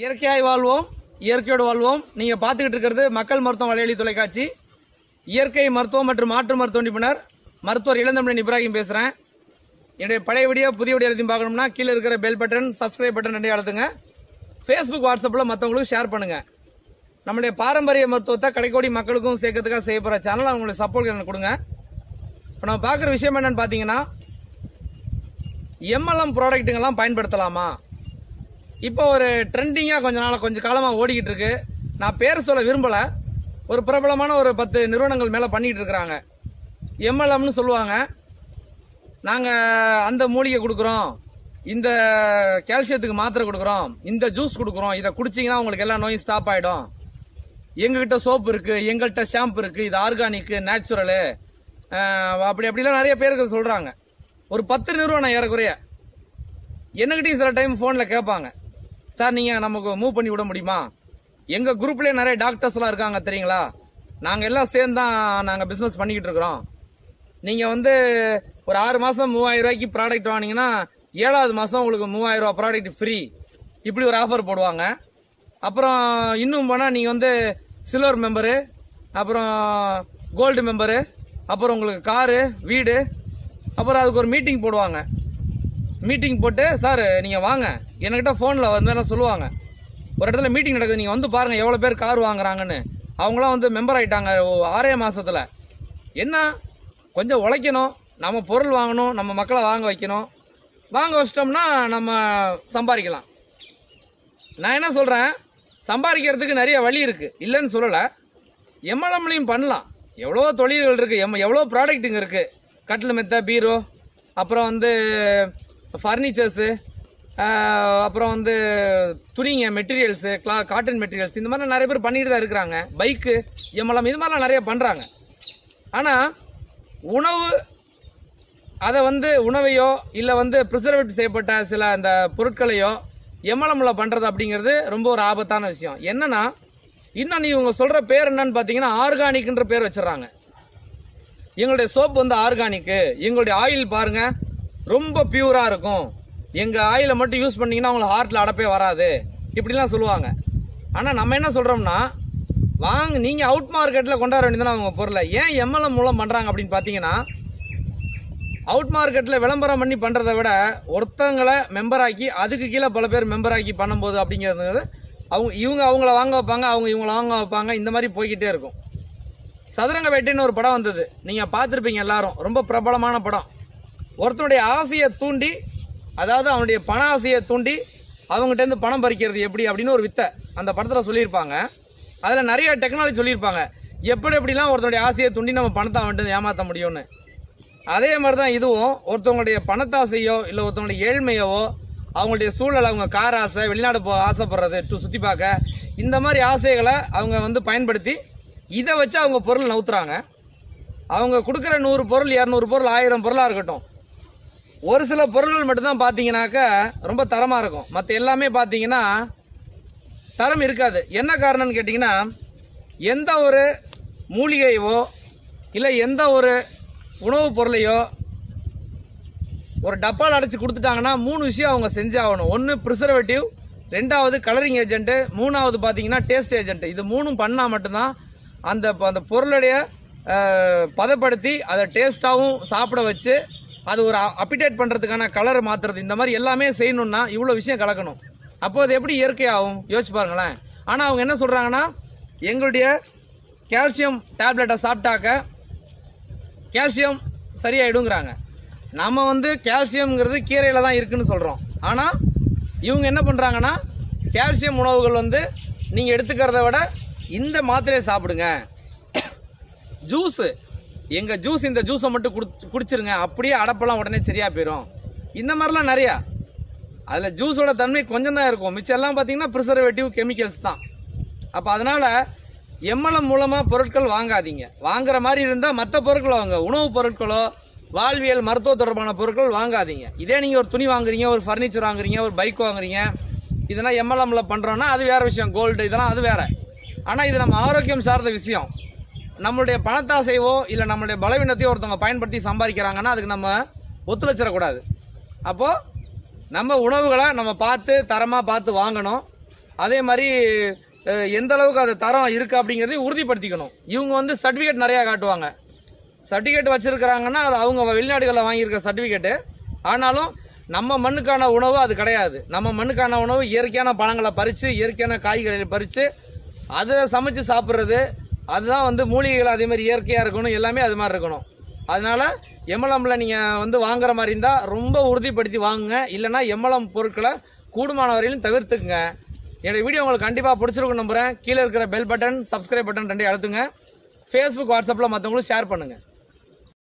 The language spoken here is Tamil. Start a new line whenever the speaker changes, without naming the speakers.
இயற்கையாய் வாழ்வோம் இயற்கையோடு வாழ்வோம். நீங்க பார்த்துக்கிட்டு இருக்கிறது மக்கள் மருத்துவம் வலையொலி தொலைக்காட்சி. இயற்கை மருத்துவம் மற்றும் மாற்று மருத்துவ நிபுணர் மருத்துவர் இளந்தமிழன் இப்ராஹிம் பேசுறேன். என்னுடைய பழைய வீடியோ புதிய வீடியோ எல்லாத்தையும் பார்க்கணும்னா கீழே இருக்கிற பெல் பட்டன் சப்ஸ்கிரைப் பட்டன் ரெண்டையும் அழுத்துங்க. ஃபேஸ்புக் வாட்ஸ்அப்பில் மற்றவங்களுக்கு ஷேர் பண்ணுங்க. நம்முடைய பாரம்பரிய மருத்துவத்தை கடைக்கோடி மக்களுக்கும் சேர்க்கறதுக்காக செய்ய போகிற சேனல் அவங்களுடைய சப்போர்ட் எனக்கு கொடுங்க. இப்போ நம்ம பார்க்குற விஷயம் என்னன்னு பார்த்தீங்கன்னா எம்எல்எம் ப்ராடக்ட்டுங்கெல்லாம் பயன்படுத்தலாமா? இப்போ ஒரு ட்ரெண்டிங்காக கொஞ்ச நாளாக கொஞ்சம் காலமாக ஓடிக்கிட்டு இருக்கு. நான் பேர் சொல்ல விரும்பலை. ஒரு பிரபலமான ஒரு பத்து நிறுவனங்கள் மேலே பண்ணிகிட்டு இருக்கிறாங்க. எம்எல்எம்னு சொல்லுவாங்க. நாங்கள் அந்த மூலிகை கொடுக்குறோம். இந்த கால்சியத்துக்கு மாத்திரை கொடுக்குறோம். இந்த ஜூஸ் கொடுக்குறோம். இதை குடிச்சிங்கன்னா உங்களுக்கு எல்லா நோயும் ஸ்டாப் ஆகிடும் எங்ககிட்ட சோப்பு இருக்குது எங்கள்கிட்ட ஷாம்பு இருக்குது இது ஆர்கானிக்கு நேச்சுரலு அப்படி அப்படிலாம் நிறைய பேருக்கு சொல்கிறாங்க ஒரு பத்து நிறுவனம் ஏறக்குறைய. என்னகிட்டையும் சில டைம் ஃபோனில் கேட்பாங்க. சார் நீங்கள் நமக்கு மூவ் பண்ணி விட முடியுமா? எங்கள் குரூப்லேயே நிறைய டாக்டர்ஸ்லாம் இருக்காங்க தெரியுங்களா? நாங்கள் எல்லாம் சேர்ந்து தான் நாங்கள் பிஸ்னஸ் பண்ணிக்கிட்டு இருக்கிறோம். நீங்கள் வந்து ஒரு ஆறு மாதம் மூவாயிரம் ரூபாய்க்கு ப்ராடக்ட் வாங்கினீங்கன்னா ஏழாவது மாதம் உங்களுக்கு மூவாயிரம் ரூபா ப்ராடக்ட் ஃப்ரீ இப்படி ஒரு ஆஃபர் போடுவாங்க. அப்புறம் இன்னும் போனால் நீங்கள் வந்து சில்வர் மெம்பரு அப்புறம் கோல்டு மெம்பரு அப்புறம் உங்களுக்கு காரு வீடு அப்புறம் அதுக்கு ஒரு மீட்டிங் போடுவாங்க. மீட்டிங் போட்டு சார் நீங்கள் வாங்க. என்கிட்ட ஃபோனில் வந்து என்ன சொல்லுவாங்க. ஒரு இடத்துல மீட்டிங் நடக்குது நீங்கள் வந்து பாருங்கள் எவ்வளோ பேர் கார் வாங்குறாங்கன்னு. அவங்களாம் வந்து மெம்பர் ஆகிட்டாங்க ஆறே மாதத்தில் என்ன? கொஞ்சம் உழைக்கணும். நம்ம பொருள் வாங்கணும் நம்ம மக்களை வாங்க வைக்கணும். வாங்க வச்சிட்டோம்னா நம்ம சம்பாதிக்கலாம். நான் என்ன சொல்கிறேன் சம்பாதிக்கிறதுக்கு நிறைய வழி இருக்குது இல்லைன்னு சொல்லலை. எம்எல்எம்லையும் பண்ணலாம். எவ்வளோ தொழில்கள் இருக்குது எம் எவ்வளோ ப்ராடக்ட்டுங்க இருக்குது கட்டில் மெத்த பீரோ அப்புறம் வந்து ஃபர்னிச்சர்ஸு அப்புறம் வந்து துணிங்க மெட்டீரியல்ஸு கிளா காட்டன் மெட்டீரியல்ஸ் இந்த மாதிரிலாம் நிறைய பேர் பண்ணிட்டு தான் இருக்கிறாங்க. பைக்கு எம்மலம் இது மாதிரிலாம் நிறைய பண்ணுறாங்க ஆனால் உணவு அதை வந்து உணவையோ இல்லை வந்து ப்ரிசர்வேட் செய்யப்பட்ட சில அந்த பொருட்களையோ எம்மலமில் பண்ணுறது அப்படிங்கிறது ரொம்ப ஒரு ஆபத்தான விஷயம். என்னன்னா இன்னும் நீ இவங்க சொல்கிற பேர் என்னன்னு பார்த்தீங்கன்னா ஆர்கானிக்ன்ற பேர் வச்சிடறாங்க. எங்களுடைய சோப் வந்து ஆர்கானிக்கு. எங்களுடைய ஆயில் பாருங்கள் ரொம்ப பியூராக இருக்கும். எங்கள் ஆயிலை மட்டும் யூஸ் பண்ணீங்கன்னா உங்களுக்கு ஹார்ட்டில் அடப்பே வராது. இப்படிலாம் சொல்லுவாங்க. ஆனால் நம்ம என்ன சொல்கிறோம்னா வாங்க நீங்கள் அவுட் மார்க்கெட்டில் கொண்டாட வேண்டியதானே அவங்க பொருளை. ஏன் எம்எல்எம் மூலம் பண்ணுறாங்க அப்படின்னு பார்த்தீங்கன்னா அவுட் மார்க்கெட்டில் விளம்பரம் பண்ணி பண்ணுறதை விட ஒருத்தங்களை மெம்பர் ஆக்கி அதுக்கு கீழே பல பேர் மெம்பர் ஆக்கி பண்ணும்போது அப்படிங்கிறது அவங்க இவங்க அவங்கள வாங்க வைப்பாங்க அவங்க இவங்கள வாங்க வைப்பாங்க இந்த மாதிரி போய்கிட்டே இருக்கும். சதுரங்க வேட்டைன்னு ஒரு படம் வந்தது. நீங்கள் பார்த்துருப்பீங்க எல்லாரும். ரொம்ப பிரபலமான படம். ஒருத்தனுடைய ஆசையை தூண்டி அதாவது அவனுடைய பண ஆசையை தூண்டி அவங்ககிட்டேருந்து பணம் பறிக்கிறது எப்படி அப்படின்னு ஒரு வித்தை அந்த படத்தில் சொல்லியிருப்பாங்க. அதில் நிறைய டெக்னாலஜி சொல்லியிருப்பாங்க. எப்படி எப்படிலாம் ஒருத்தனுடைய ஆசையை தூண்டி நம்ம பணத்தை அவன்ட்டு ஏமாற்ற முடியும்னு. அதே மாதிரி தான் இதுவும் ஒருத்தவங்களுடைய பணத்தாசையோ இல்லை ஒருத்தவங்களுடைய ஏழ்மையவோ அவங்களுடைய சூழல் அவங்க கார் ஆசை வெளிநாடு போக ஆசைப்படுறது டு சுற்றி பார்க்க இந்த மாதிரி ஆசைகளை அவங்க வந்து பயன்படுத்தி இதை வச்சு அவங்க பொருள் நவுத்துறாங்க. அவங்க கொடுக்குற நூறு பொருள் இரநூறு பொருள் ஆயிரம் பொருளாக இருக்கட்டும். ஒரு சில பொருள்கள் மட்டும்தான் பார்த்தீங்கன்னாக்கா ரொம்ப தரமாக இருக்கும். மற்ற எல்லாமே பார்த்தீங்கன்னா தரம் இருக்காது. என்ன காரணம்னு கேட்டிங்கன்னா எந்த ஒரு மூலிகையோ இல்லை எந்த ஒரு உணவுப் பொருளையோ ஒரு டப்பாவில் அடைச்சி கொடுத்துட்டாங்கன்னா மூணு விஷயம் அவங்க செஞ்சாகணும். ஒன்று ப்ரிசர்வேட்டிவ் ரெண்டாவது கலரிங் ஏஜென்ட்டு மூணாவது பார்த்தீங்கன்னா டேஸ்ட் ஏஜென்ட்டு இது மூணும் பண்ணால் மட்டும்தான் அந்த அந்த பொருளுடைய பதப்படுத்தி அதை டேஸ்ட்டாகவும் சாப்பிட வச்சு அது ஒரு அப்பிடேட் பண்ணுறதுக்கான கலரை மாற்றுறது இந்த மாதிரி எல்லாமே செய்யணுன்னா இவ்வளோ விஷயம் கலக்கணும். அப்போ அது எப்படி இயற்கையாகும்? யோசிச்சு பாருங்களேன். ஆனால் அவங்க என்ன சொல்கிறாங்கன்னா எங்களுடைய கால்சியம் டேப்லெட்டை சாப்பிட்டாக்க கால்சியம் சரியாயிடுங்கிறாங்க. நம்ம வந்து கால்சியம்ங்கிறது கீரையில் தான் இருக்குதுன்னு சொல்கிறோம் ஆனால் இவங்க என்ன பண்ணுறாங்கன்னா கால்சியம் உணவுகள் வந்து நீங்கள் எடுத்துக்கிறத விட இந்த மாத்திரையை சாப்பிடுங்க. ஜூஸு எங்கள் ஜூஸ் இந்த ஜூஸை மட்டும் குடிச்சு குடிச்சிருங்க. அப்படியே அடப்பெல்லாம் உடனே சரியாக போயிடும் இந்த மாதிரிலாம் நிறையா. அதில் ஜூஸோட தன்மை கொஞ்சம் தான் இருக்கும். மிச்சம் எல்லாம் பார்த்தீங்கன்னா ப்ரிசர்வேட்டிவ் கெமிக்கல்ஸ் தான். அப்போ அதனால் எம்மலம் மூலமாக பொருட்கள் வாங்காதீங்க. வாங்குற மாதிரி இருந்தால் மற்ற பொருட்களை வாங்க. உணவுப் பொருட்களோ வாழ்வியல் மருத்துவ தொடர்பான பொருட்கள் வாங்காதீங்க. இதே நீங்கள் ஒரு துணி வாங்குறீங்க ஒரு ஃபர்னிச்சர் வாங்குறீங்க ஒரு பைக் வாங்குறீங்க. இதெல்லாம் எம்எல்எம்ல பண்ணுறோன்னா அது வேறு விஷயம். கோல்டு இதெல்லாம் அது வேறு. ஆனால் இது நம்ம ஆரோக்கியம் சார்ந்த விஷயம். நம்மளுடைய பணத்தாசைவோ இல்லை நம்மளுடைய பலவீனத்தையோ ஒருத்தவங்க பயன்படுத்தி சம்பாதிக்கிறாங்கன்னா அதுக்கு நம்ம ஒத்துழைச்சிடக்கூடாது. அப்போது நம்ம உணவுகளை நம்ம பார்த்து தரமாக பார்த்து வாங்கணும். அதே மாதிரி எந்த அளவுக்கு அது தரம் இருக்குது அப்படிங்கிறதையும் உறுதிப்படுத்திக்கணும். இவங்க வந்து சர்டிஃபிகேட் நிறையா காட்டுவாங்க. சர்டிஃபிகேட் வச்சுருக்கிறாங்கன்னா அது அவங்க வெளிநாடுகளில் வாங்கியிருக்க சர்டிஃபிகேட்டு. ஆனாலும் நம்ம மண்ணுக்கான உணவு அது கிடையாது. நம்ம மண்ணுக்கான உணவு இயற்கையான பழங்களை பறித்து இயற்கையான காய்கறிகளை பறித்து அதை சமைச்சு சாப்பிட்றது அதுதான் வந்து மூலிகைகள் அதே மாதிரி இயற்கையாக இருக்கணும் எல்லாமே அது மாதிரி இருக்கணும். அதனால் எம்எல்எம்மில் நீங்கள் வந்து வாங்குற மாதிரி இருந்தால் ரொம்ப உறுதிப்படுத்தி வாங்குங்க. இல்லைன்னா எம்எல்எம் பொருட்களை கூடுமான வரையிலும் தவிர்த்துக்குங்க. என்னோட வீடியோ உங்களுக்கு கண்டிப்பாக பிடிச்சிருக்கும் நம்புகிறேன் கீழே இருக்கிற பெல் பட்டன் சப்ஸ்கிரைப் பட்டன் ரெண்டையும் அழுத்துங்க. ஃபேஸ்புக் வாட்ஸ்அப்பில் மற்றவங்களும் ஷேர் பண்ணுங்கள்